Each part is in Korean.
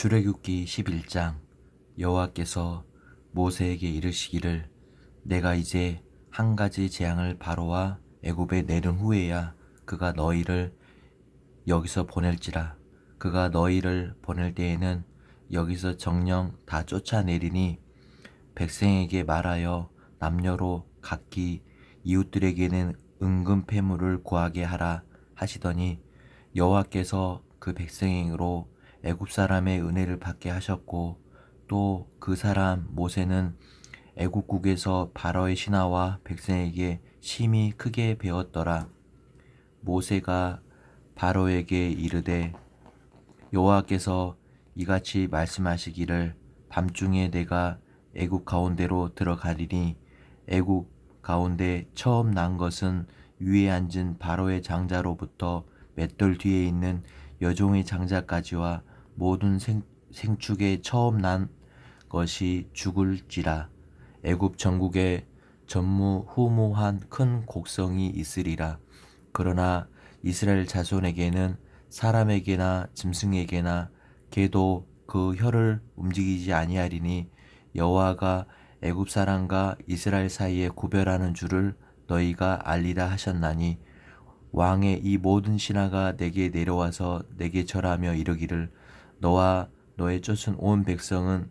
출애굽기 11장 여호와께서 모세에게 이르시기를 내가 이제 한 가지 재앙을 바로와 애굽에 내린 후에야 그가 너희를 여기서 보낼지라. 그가 너희를 보낼 때에는 여기서 정령 다 쫓아내리니 백성에게 말하여 남녀로 각기 이웃들에게는 은금 패물을 구하게 하라 하시더니 여호와께서 그 백성으로 애굽 사람의 은혜를 받게 하셨고 또 그 사람 모세는 애굽국에서 바로의 신하와 백성에게 심히 크게 배웠더라. 모세가 바로에게 이르되 여호와께서 이같이 말씀하시기를 밤중에 내가 애굽 가운데로 들어가리니 애굽 가운데 처음 난 것은 위에 앉은 바로의 장자로부터 맷돌 뒤에 있는 여종의 장자까지와 모든 생, 생축에 처음 난 것이 죽을지라. 애굽 전국에 전무후무한 큰 곡성이 있으리라. 그러나 이스라엘 자손에게는 사람에게나 짐승에게나 개도 그 혀를 움직이지 아니하리니 여호와가 애굽 사람과 이스라엘 사이에 구별하는 줄을 너희가 알리라 하셨나니 왕의 이 모든 신하가 내게 내려와서 내게 절하며 이르기를 너와 너의 쫓은 온 백성은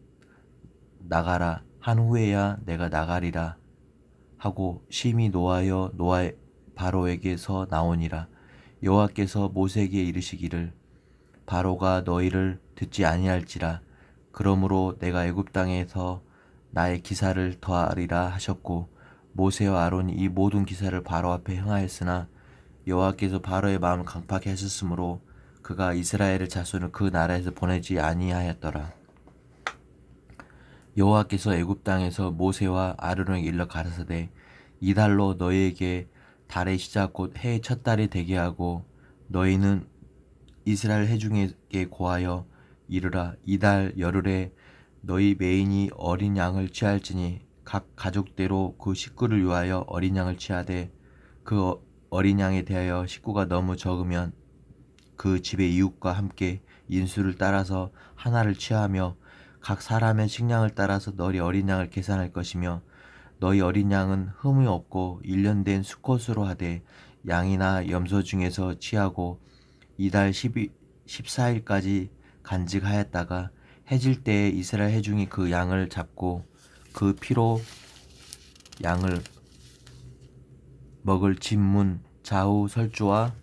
나가라. 한 후에야 내가 나가리라 하고 심히 노하여 노아 바로에게서 나오니라. 여호와께서 모세에게 이르시기를 바로가 너희를 듣지 아니할지라. 그러므로 내가 애굽 땅에서 나의 기사를 더하리라 하셨고 모세와 아론이 이 모든 기사를 바로 앞에 행하였으나 여호와께서 바로의 마음을 강팍해 하셨으므로 그가 이스라엘의 자손을 그 나라에서 보내지 아니하였더라. 여호와께서 애굽 땅에서 모세와 아론에게 일러 가라사대 이달로 너희에게 달의 시작 곧 해의 첫 달이 되게 하고 너희는 이스라엘 회중에게 고하여 이르라 이달 열흘에 너희 메인이 어린 양을 취할지니 각 가족대로 그 식구를 위하여 어린 양을 취하되 그 어- 어린 양에 대하여 식구가 너무 적으면 그 집의 이웃과 함께 인수를 따라서 하나를 취하며 각 사람의 식량을 따라서 너희 어린 양을 계산할 것이며 너희 어린 양은 흠이 없고 일련된 수컷으로 하되 양이나 염소 중에서 취하고 이달 12, 14일까지 간직하였다가 해질 때에 이스라엘 회중이 그 양을 잡고 그 피로 양을 먹을 진문 좌우 설주와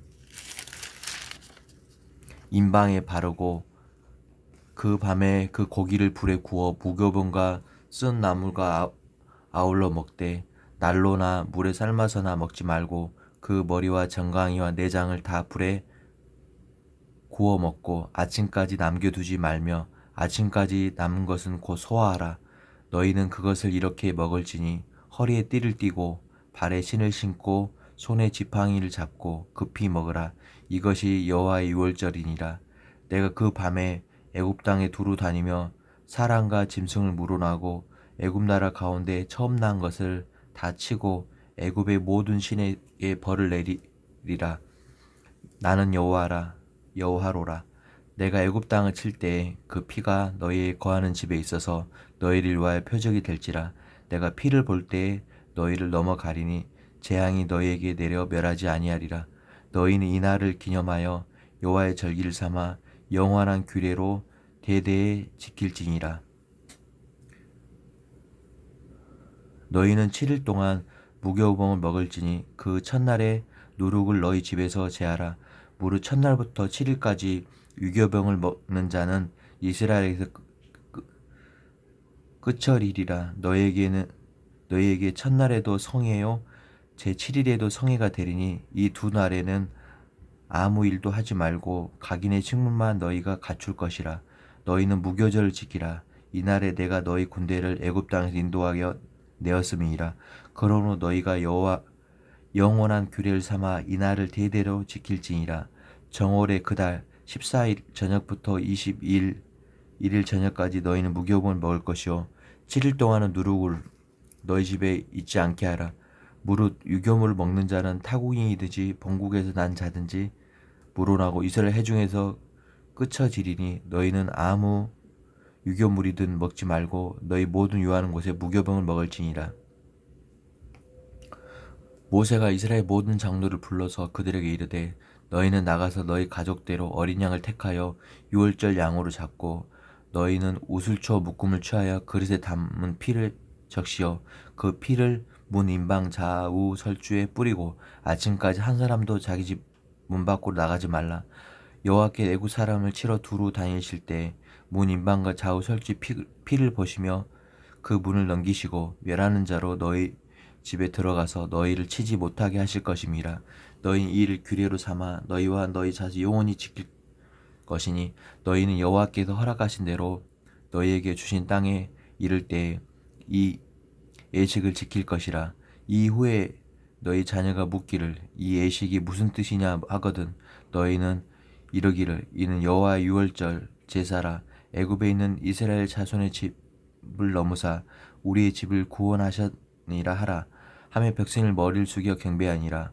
인방에 바르고 그 밤에 그 고기를 불에 구워 무교본과 쓴 나물과 아- 아울러 먹되 난로나 물에 삶아서나 먹지 말고 그 머리와 정강이와 내장을 다 불에 구워 먹고 아침까지 남겨두지 말며 아침까지 남은 것은 곧 소화하라. 너희는 그것을 이렇게 먹을지니 허리에 띠를 띠고 발에 신을 신고 손에 지팡이를 잡고 급히 먹으라. 이것이 여호와의 유월절이니라. 내가 그 밤에 애굽 땅에 두루 다니며 사람과 짐승을 물어나고 애굽 나라 가운데 처음 난 것을 다 치고 애굽의 모든 신에게 벌을 내리리라. 나는 여호와라 여호와로라. 내가 애굽 땅을 칠 때에 그 피가 너희의 거하는 집에 있어서 너희를 위하여 표적이 될지라. 내가 피를 볼 때에 너희를 넘어가리니 재앙이 너희에게 내려 멸하지 아니하리라. 너희는 이 날을 기념하여 여호와의 절기를 삼아 영원한 규례로 대대에 지킬지니라. 너희는 7일 동안 무교봉을 먹을지니 그 첫날에 누룩을 너희 집에서 제하라. 무릇 첫날부터 7일까지 유교병을 먹는 자는 이스라엘에서 끝철이리라. 너에게는 너희에게 첫날에도 성회요 제 7일에도 성회가 되리니 이 두 날에는 아무 일도 하지 말고 각인의 식물만 너희가 갖출 것이라. 너희는 무교절을 지키라. 이날에 내가 너희 군대를 애굽 땅에서 인도하여 내었음이니라. 그러므로 너희가 여호와 영원한 규례를 삼아 이날을 대대로 지킬지니라. 정월의 그달 14일 저녁부터 22일 1일 저녁까지 너희는 무교봉을 먹을 것이요 7일 동안은 누룩을 너희 집에 있지 않게 하라. 무릇 유교물을 먹는 자는 타국인이든지 본국에서 난 자든지 물어나고 이스라엘 해중에서 끝처지리니 너희는 아무 유교물이든 먹지 말고 너희 모든 유하는 곳에 무교병을 먹을지니라. 모세가 이스라엘 모든 장로를 불러서 그들에게 이르되 너희는 나가서 너희 가족대로 어린 양을 택하여 유월절 양으로 잡고 너희는 우슬초 묶음을 취하여 그릇에 담은 피를 적시어 그 피를 문 인방 좌우 설주에 뿌리고 아침까지 한 사람도 자기 집 문 밖으로 나가지 말라. 여호와께 애굽 사람을 치러 두루 다니실 때 문 인방과 좌우 설주 피, 피를 보시며 그 문을 넘기시고 멸하는 자로 너희 집에 들어가서 너희를 치지 못하게 하실 것임이라 너희 이 일을 규례로 삼아 너희와 너희 자손 영원히 지킬 것이니 너희는 여호와께서 허락하신 대로 너희에게 주신 땅에 이를 때이 예식을 지킬 것이라. 이후에 너희 자녀가 묻기를 이 예식이 무슨 뜻이냐 하거든 너희는 이르기를 이는 여호와의 유월절 제사라. 애굽에 있는 이스라엘 자손의 집을 넘으사 우리의 집을 구원하셨니라 하라. 하며 백성을 머리를 숙여 경배하니라.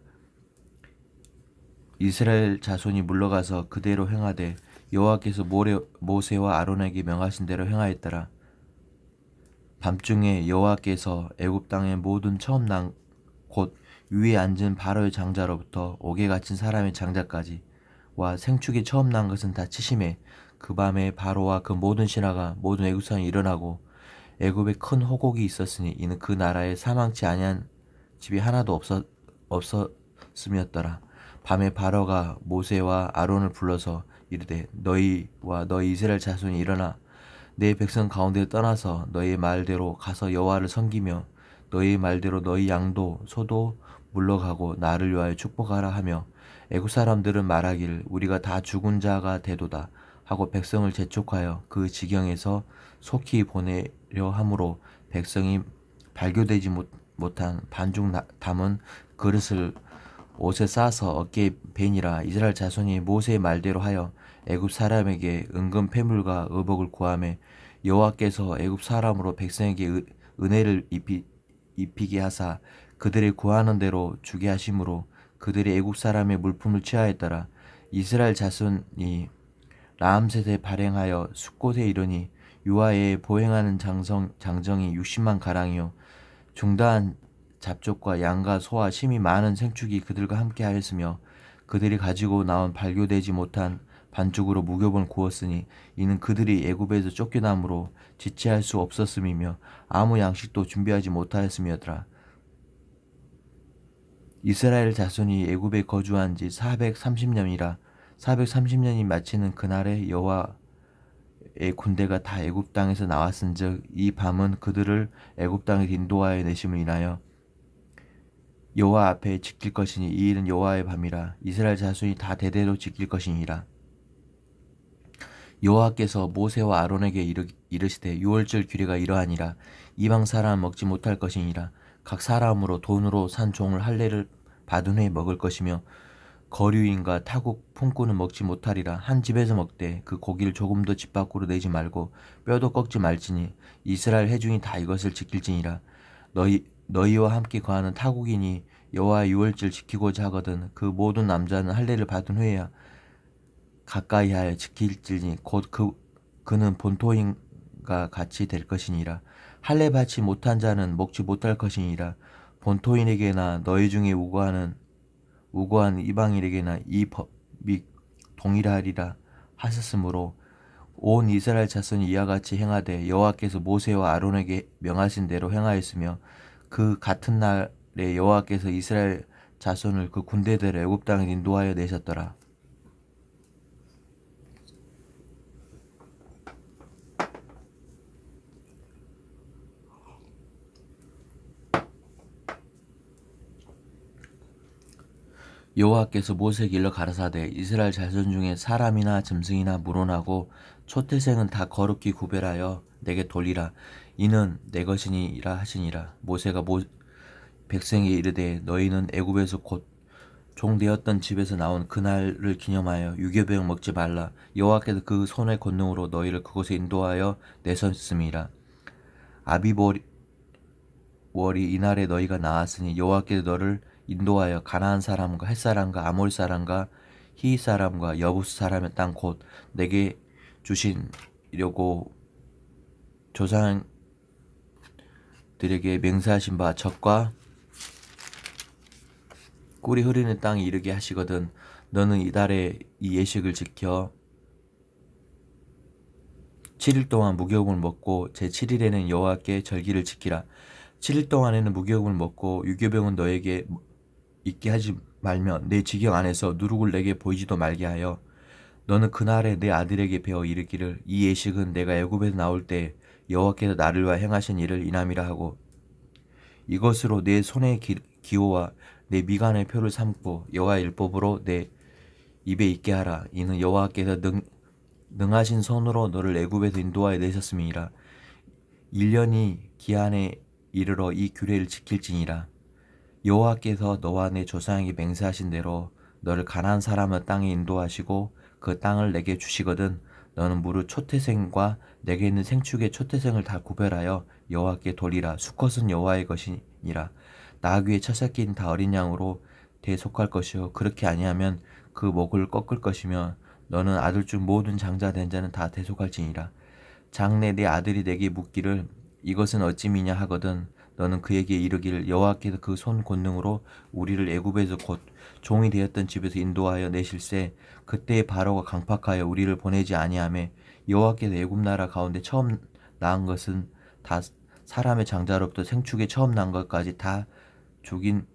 이스라엘 자손이 물러가서 그대로 행하되 여호와께서 모세와 아론에게 명하신 대로 행하였더라. 밤중에 여호와께서 애굽 땅의 모든 처음 난곧 위에 앉은 바로의 장자로부터 옥에 갇힌 사람의 장자까지 와 생축이 처음 난 것은 다 치심에 그 밤에 바로와 그 모든 신하가 모든 애굽 사람이 일어나고 애굽에 큰 호곡이 있었으니 이는 그 나라에 사망치 아니한 집이 하나도 없었, 없었음이었더라. 밤에 바로가 모세와 아론을 불러서 이르되 너희와 너희 이스라엘 자손이 일어나 내 백성 가운데 떠나서 너희 말대로 가서 여호와를 섬기며 너희 말대로 너희 양도 소도 물러가고 나를 위하여 축복하라 하며 애굽 사람들은 말하기를 우리가 다 죽은 자가 되도다 하고 백성을 재촉하여 그 지경에서 속히 보내려 함으로 백성이 발교되지 못, 못한 반죽 나- 담은 그릇을 옷에 싸서 어깨에 베니라. 이스라엘 자손이 모세의 말대로 하여 애굽 사람에게 은금 패물과 의복을 구하매 여호와께서 애굽 사람으로 백성에게 은- 은혜를 입히, 입히게 하사 그들의 구하는 대로 주게 하심으로 그들이 애굽 사람의 물품을 취하였더라. 이스라엘 자손이 라암셋에 발행하여 숫곳에 이르니 유아에 보행하는 장성, 장정이 60만 가량이요. 중다한 잡족과 양과 소와 심이 많은 생축이 그들과 함께 하였으며 그들이 가지고 나온 발교되지 못한 반죽으로 무교본을 구웠으니 이는 그들이 애굽에서 쫓겨남으로 지체할 수 없었음이며 아무 양식도 준비하지 못하였음이었더라. 이스라엘 자손이 애굽에 거주한 지 430년이라 430년이 마치는 그날에 여호와의 군대가 다 애굽 땅에서 나왔은즉 이 밤은 그들을 애굽 땅에 인도하여 내심을 인하여 여호와 앞에 지킬 것이니 이 일은 여호와의 밤이라 이스라엘 자손이 다 대대로 지킬 것이니라 여호와께서 모세와 아론에게 이르, 이르 시되 유월절 규례가 이러하니라. 이방 사람 먹지 못할 것이니라. 각 사람으로 돈으로 산 종을 할례를 받은 후에 먹을 것이며 거류인과 타국 품꾼은 먹지 못하리라. 한 집에서 먹되 그 고기를 조금도 집 밖으로 내지 말고 뼈도 꺾지 말지니 이스라엘 회중이 다 이것을 지킬지니라. 너희 너희와 함께 거하는 타국인이 여호와의 유월절 지키고자 하거든 그 모든 남자는 할례를 받은 후에야 가까이 하여 지킬지니 곧 그 그는 본토인과 같이 될 것이니라 할례 받지 못한 자는 먹지 못할 것이니라 본토인에게나 너희 중에 우고하는 우고한 이방인에게나 이 법이 동일하리라 하셨으므로 온 이스라엘 자손이 이와 같이 행하되 여호와께서 모세와 아론에게 명하신 대로 행하였으며 그 같은 날에 여호와께서 이스라엘 자손을 그 군대대로 애굽 땅에 인도하여 내셨더라. 여호와께서 모세에게 일러 가라사대 이스라엘 자손 중에 사람이나 짐승이나 물어나고 초태생은 다 거룩히 구별하여 내게 돌리라. 이는 내 것이니라 하시니라. 모세가 모, 백성에게 이르되 너희는 애굽에서 곧 종되었던 집에서 나온 그날을 기념하여 유교병 먹지 말라. 여호와께서 그 손의 권능으로 너희를 그곳에 인도하여 내셨음이라. 아비보리 월이 이날에 너희가 나왔으니 여호와께서 너를 인도하여 가나안 사람과 햇 사람과 아몰 사람과 히이 사람과 여부스 사람의 땅 곧 내게 주신려고 조상들에게 맹세하신 바 적과 꿀이 흐르는 땅에 이르게 하시거든 너는 이달에 이 예식을 지켜 7일 동안 무교금을 먹고 제 7일에는 여호와께 절기를 지키라. 7일 동안에는 무교금을 먹고 유교병은 너에게 있게 하지 말며 내 지경 안에서 누룩을 내게 보이지도 말게 하여 너는 그날에 내 아들에게 배워 이르기를 이 예식은 내가 애굽에서 나올 때 여호와께서 나를 위하여 행하신 일을 인함이라 하고 이것으로 내 손의 기, 기호와 내 미간의 표를 삼고 여호와의 율법으로 내 입에 있게 하라. 이는 여호와께서 능, 능하신 손으로 너를 애굽에서 인도하여 내셨음이니라. 1년이 기한에 이르러 이 규례를 지킬지니라 여호와께서 너와 내 조상에게 맹세하신 대로 너를 가나안 사람의 땅에 인도하시고 그 땅을 내게 주시거든 너는 무릇 초태생과 내게 있는 생축의 초태생을 다 구별하여 여호와께 돌리라. 수컷은 여호와의 것이니라. 나귀의 첫 새끼는 다 어린 양으로 대속할 것이요. 그렇게 아니하면 그 목을 꺾을 것이며 너는 아들 중 모든 장자 된 자는 다 대속할지니라. 장래 내 아들이 내게 묻기를 이것은 어찌미냐 하거든 너는 그에게 이르기를 여호와께서 그 손 권능으로 우리를 애굽에서 곧 종이 되었던 집에서 인도하여 내실세. 그때의 바로가 강팍하여 우리를 보내지 아니하매 여호와께서 애굽 나라 가운데 처음 낳은 것은 다 사람의 장자로부터 생축에 처음 난 것까지 다 죽인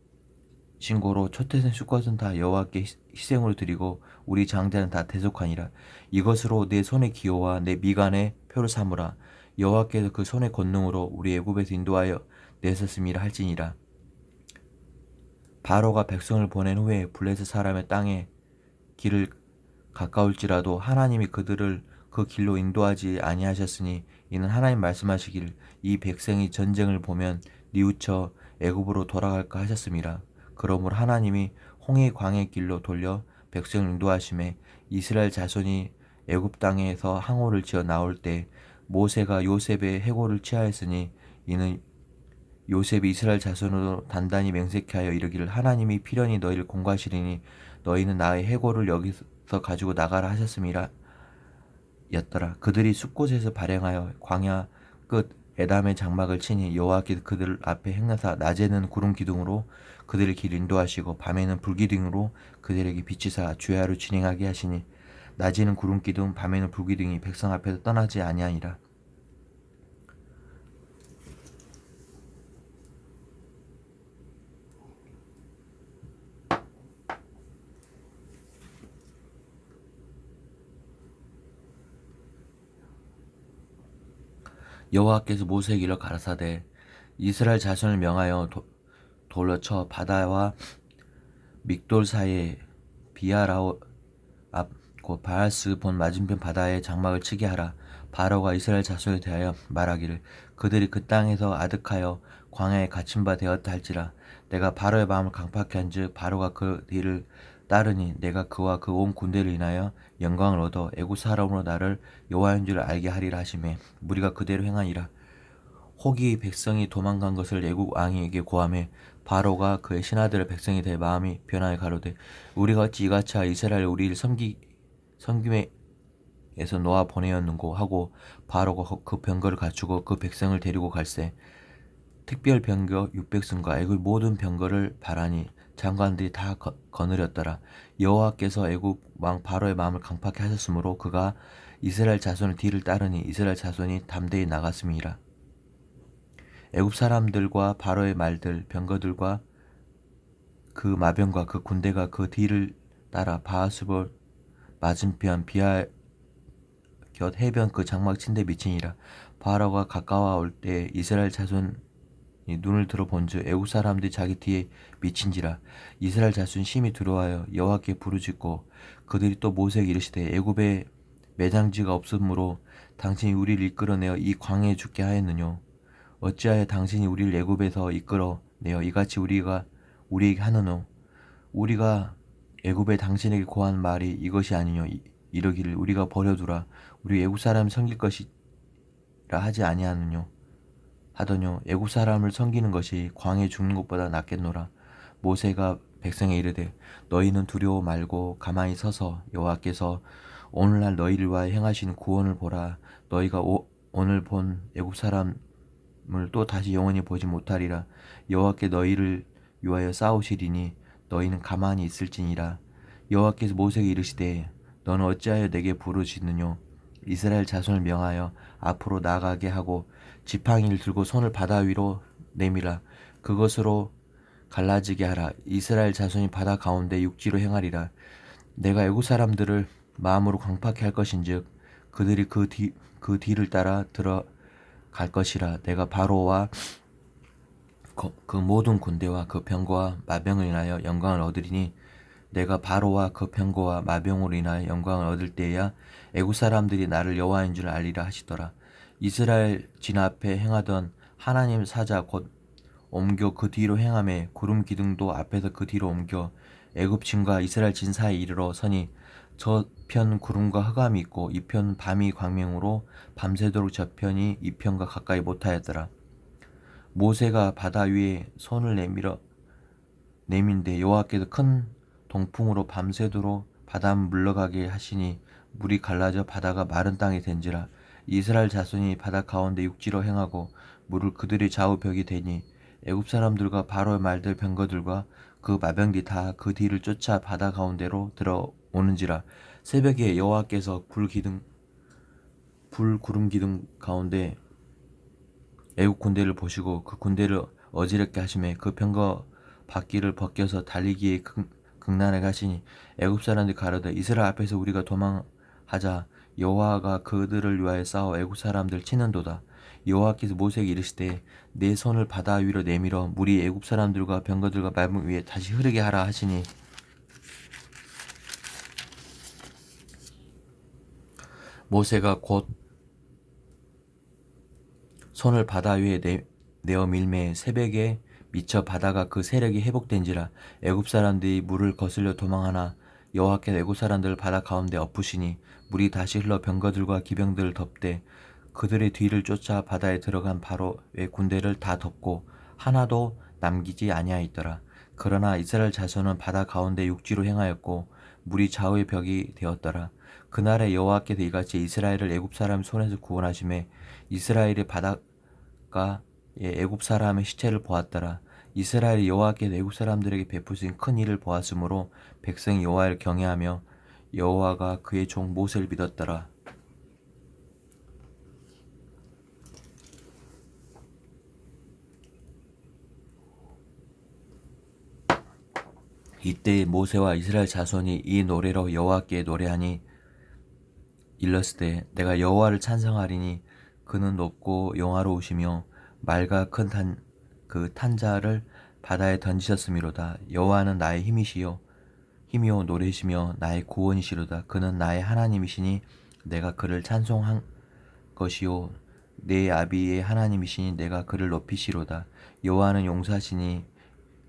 신고로 초태생 수컷은 다 여호와께 희- 희생으로 드리고 우리 장자는 다 대속하니라. 이것으로 내 손의 기호와 내 미간의 표를 삼으라. 여호와께서 그 손의 권능으로 우리 애굽에서 인도하여 내셨음이라 할지니라. 바로가 백성을 보낸 후에 블레셋 사람의 땅에 길을 가까울지라도 하나님이 그들을 그 길로 인도하지 아니하셨으니 이는 하나님 말씀하시기를 이 백성이 전쟁을 보면 뉘우쳐 애굽으로 돌아갈까 하셨음이라. 그러므로 하나님이 홍해 광의 길로 돌려 백성을 인도하심에 이스라엘 자손이 애굽 땅에서 항오를 지어 나올 때 모세가 요셉의 해고를 취하였으니 이는 요셉이 이스라엘 자손으로 단단히 맹세케 하여 이르기를 하나님이 필연히 너희를 공과시리니 너희는 나의 해고를 여기서 가지고 나가라 하셨음이라 였더라. 그들이 숲곳에서 발행하여 광야 끝 에담의 장막을 치니 여호와께서 그들 앞에 행나사 낮에는 구름 기둥으로 그들의 길 인도하시고 밤에는 불 기둥으로 그들에게 비치사 주야로 진행하게 하시니 낮에는 구름 기둥 밤에는 불 기둥이 백성 앞에서 떠나지 아니하니라 여호와께서 모세에게 가라사대 이스라엘 자손을 명하여 도, 돌려 쳐 바다와 믹돌 사이에 비아라오 앞곧 바알스 본 맞은편 바다에 장막을 치게 하라. 바로가 이스라엘 자손에 대하여 말하기를 그들이 그 땅에서 아득하여 광야에 갇힌 바 되었다 할지라. 내가 바로의 마음을 강팍케 한즉 바로가 그 뒤를 따르니 내가 그와 그 온 군대를 인하여 영광을 얻어 애굽 사람으로 나를 여호와인 줄 알게 하리라 하시매 무리가 그대로 행하니라. 혹이 백성이 도망간 것을 애국 왕에게 고함해 바로가 그의 신하들의 백성이 대 마음이 변하여 가로되 우리가 어찌 이같이 이스라엘 우리를 섬기 섬김에서 놓아 보내었는고 하고 바로가 그 병거를 갖추고 그 백성을 데리고 갈새. 특별 병거 600승과 애굽 모든 병거를 바라니 장관들이 다 거, 거느렸더라. 여호와께서 애굽 왕 바로의 마음을 강팍케 하셨으므로 그가 이스라엘 자손의 뒤를 따르니 이스라엘 자손이 담대히 나갔음이라. 애굽 사람들과 바로의 말들 병거들과 그 마병과 그 군대가 그 뒤를 따라 바하스볼 맞은편 비하 곁 해변 그 장막 침대 미치니라. 바로가 가까워 올 때 이스라엘 자손이 눈을 들어 본즉 애굽 사람들이 자기 뒤에 미친지라 이스라엘 자손 심히 들어와여 여호와께 부르짖고 그들이 또 모세에게 이르시되 애굽에 매장지가 없으므로 당신이 우리를 이끌어내어 이 광야에 죽게 하였느뇨? 어찌하여 당신이 우리를 애굽에서 이끌어내어 이같이 우리가 우리에게 하느뇨? 우리가 애굽에 당신에게 고한 말이 이것이 아니뇨? 이- 이르기를 우리가 버려두라. 우리 애굽 사람 섬길 것이라 하지 아니하느뇨 하더뇨 애굽 사람을 섬기는 것이 광에 죽는 것보다 낫겠노라. 모세가 백성에 이르되 너희는 두려워 말고 가만히 서서 여호와께서 오늘날 너희를 위하여 행하신 구원을 보라. 너희가 오, 오늘 본 애굽 사람을 또 다시 영원히 보지 못하리라. 여호와께 너희를 위하여 싸우시리니 너희는 가만히 있을지니라. 여호와께서 모세에게 이르시되 너는 어찌하여 내게 부르시느뇨? 이스라엘 자손을 명하여 앞으로 나가게 하고 지팡이를 들고 손을 바다 위로 내밀라 그것으로 갈라지게 하라. 이스라엘 자손이 바다 가운데 육지로 행하리라. 내가 애굽 사람들을 마음으로 강팍해 할 것인즉 그들이 그 뒤 그 뒤를 따라 들어갈 것이라. 내가 바로와 그, 그 모든 군대와 그 병거와 마병을 인하여 영광을 얻으리니 내가 바로와 그 병거와 마병으로 인하여 영광을 얻을 때야 애굽 사람들이 나를 여호와인 줄 알리라 하시더라 이스라엘 진 앞에 행하던 하나님 사자 곧 옮겨 그 뒤로 행함에 구름 기둥도 앞에서 그 뒤로 옮겨 애굽 진과 이스라엘 진 사이에 이르러 서니 저편 구름과 흑암이 있고 이편 밤이 광명으로 밤새도록 저편이 이편과 가까이 못하였더라. 모세가 바다 위에 손을 내밀어 내민데 여호와께서 큰 동풍으로 밤새도록 바다 물러가게 하시니 물이 갈라져 바다가 마른 땅이 된지라 이스라엘 자손이 바다 가운데 육지로 행하고 물을 그들의 좌우벽이 되니 애굽 사람들과 바로의 말들 병거들과 그 마병기 다 그 뒤를 쫓아 바다 가운데로 들어오는지라 새벽에 여호와께서 불 기둥 불 구름 기둥 가운데 애국 군대를 보시고 그 군대를 어지럽게 하심에 그 병거 바퀴를 벗겨서 달리기에 극, 극난하게 하시니 애굽 사람들이 가로되 이스라엘 앞에서 우리가 도망 하자 여호와가 그들을 위하여 싸워 애굽 사람들 치는도다. 여호와께서 모세에게 이르시되 내 손을 바다 위로 내밀어 물이 애굽 사람들과 병거들과 말문 위에 다시 흐르게 하라 하시니. 모세가 곧 손을 바다 위에 내, 내어 밀매 새벽에 미쳐 바다가 그 세력이 회복된지라 애굽 사람들이 물을 거슬려 도망하나 여호와께서 애굽 사람들을 바다 가운데 엎으시니 물이 다시 흘러 병거들과 기병들을 덮되 그들의 뒤를 쫓아 바다에 들어간 바로의 군대를 다 덮고 하나도 남기지 아니하였더라. 그러나 이스라엘 자손은 바다 가운데 육지로 행하였고 물이 좌우의 벽이 되었더라. 그날에 여호와께서 이같이 이스라엘을 애굽 사람 손에서 구원하심에 이스라엘의 바다가 애굽 사람의 시체를 보았더라. 이스라엘이 여호와께서 애굽 사람들에게 베푸신 큰 일을 보았으므로 백성이 여호와를 경외하며 여호와가 그의 종 모세를 믿었더라. 이때 모세와 이스라엘 자손이 이 노래로 여호와께 노래하니 일렀을 내가 여호와를 찬성하리니 그는 높고 영화로우시며 말과 큰 탄 그 탄자를 바다에 던지셨음이로다 여호와는 나의 힘이시요 힘이요 노래시며 나의 구원이시로다 그는 나의 하나님이시니 내가 그를 찬송한 것이요 내 아비의 하나님이시니 내가 그를 높이시로다 여호와는 용사시니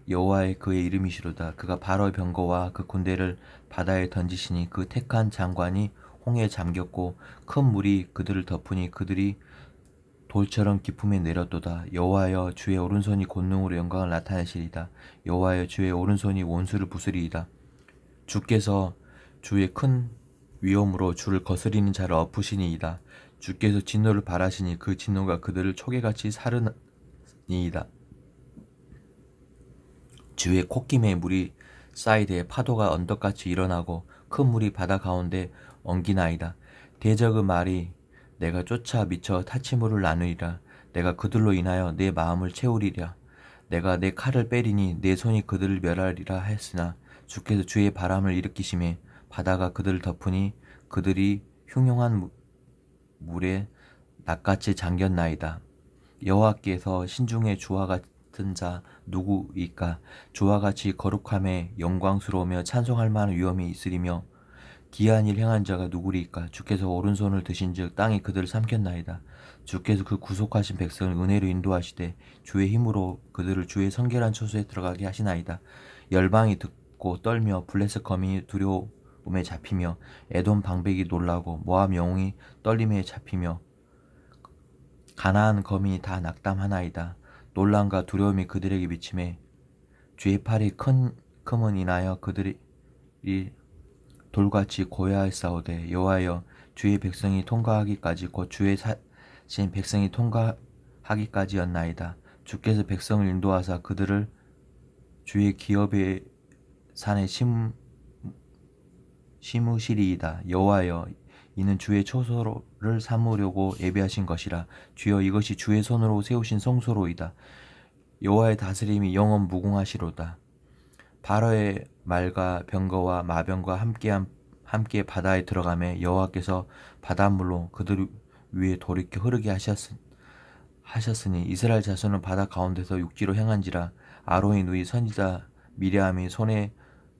여호와의 그의 이름이시로다. 그가 바로의 병거와 그 군대를 바다에 던지시니 그 택한 장관이 홍해에 잠겼고 큰 물이 그들을 덮으니 그들이 돌처럼 기품에 내렸도다. 여호와여 주의 오른손이 권능으로 영광을 나타내시리다. 여호와여 주의 오른손이 원수를 부수리이다. 주께서 주의 큰 위엄으로 주를 거스리는 자를 엎으시니이다. 주께서 진노를 바라시니 그 진노가 그들을 초계같이 사르니이다. 주위에 콧김에 물이 쌓이되 파도가 언덕같이 일어나고 큰 물이 바다 가운데 엉기나이다. 대적의 말이 내가 쫓아 미쳐 타치물을 나누리라. 내가 그들로 인하여 내 마음을 채우리라. 내가 내 칼을 빼리니 내 손이 그들을 멸하리라 했으나 주께서 주의 바람을 일으키심에 바다가 그들을 덮으니 그들이 흉흉한 물에 낚같이 잠겼나이다. 여호와께서 신중의 주와 같은 자 누구이까? 주와 같이 거룩함에 영광스러우며 찬송할 만한 위엄이 있으리며 기한 일 행한 자가 누구리까? 주께서 오른손을 드신즉 땅이 그들을 삼켰나이다. 주께서 그 구속하신 백성을 은혜로 인도하시되 주의 힘으로 그들을 주의 성결한 처소에 들어가게 하시나이다. 열방이 듣 고 떨며 블레셋 거민이 두려움에 잡히며 에돔 방백이 놀라고 모압 영웅이 떨림에 잡히며 가나안 거민이 다 낙담하나이다 논란과 두려움이 그들에게 미침에 주의 팔이 큰 일금은 인하여 그들이 이 돌같이 고야할사오되 여호와여 주의 백성이 통과하기까지 곧 주의 사신 백성이 통과하기까지였나이다. 주께서 백성을 인도하사 그들을 주의 기업의 산에 심 심으시리이다. 여호와여 이는 주의 초소를 삼으려고 예비하신 것이라 주여 이것이 주의 손으로 세우신 성소로이다. 여호와의 다스림이 영원 무궁하시로다. 바로의 말과 병거와 마병과 함께 함께 바다에 들어가매 여호와께서 바닷물로 그들 위에 돌이켜 흐르게 하셨, 하셨으니 이스라엘 자손은 바다 가운데서 육지로 행한지라 아론의 누이 선지자 미리암이 손에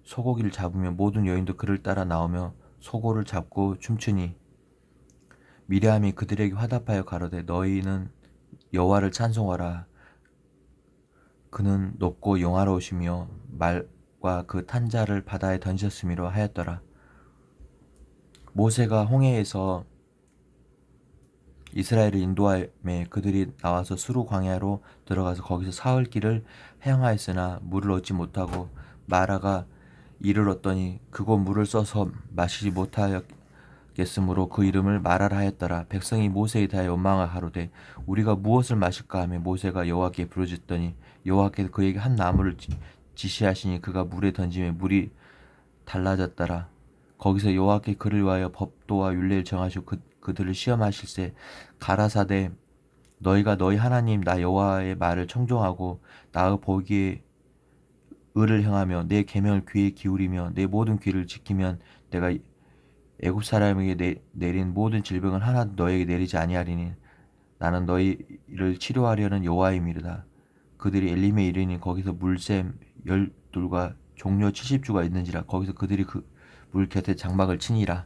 소고기를 잡으며 모든 여인도 그를 따라 나오며 소고를 잡고 춤추니 미리암이 그들에게 화답하여 가로되 너희는 여호와를 찬송하라. 그는 높고 영화로우시며 말과 그 탄자를 바다에 던졌음이로 하였더라. 모세가 홍해에서 이스라엘을 인도함에 그들이 나와서 수루 광야로 들어가서 거기서 사흘 길을 행하였으나 물을 얻지 못하고 마라가 이를 얻더니 그곳 물을 써서 마시지 못하였겠으므로 그 이름을 마라라 하였더라. 백성이 모세에 대하여 원망을 하로되 우리가 무엇을 마실까 하며 모세가 여호와께 부르짖더니 여호와께서 그에게 한 나무를 지- 지시하시니 그가 물에 던지며 물이 달라졌더라. 거기서 여호와께 그를 위하여 법도와 율례를 정하시고 그, 그들을 시험하실세 가라사대 너희가 너희 하나님 나 여호와의 말을 청종하고 나의 보기에 의를 행하며 내 계명을 귀에 기울이며 내 모든 귀를 지키면 내가 애굽 사람에게 내, 내린 모든 질병을 하나도 너에게 내리지 아니하리니 나는 너희를 치료하려는 여호와임이로다. 그들이 엘림에 이르니 거기서 물샘 열둘과 종려 70주가 있는지라 거기서 그들이 그 물 곁에 장막을 치니라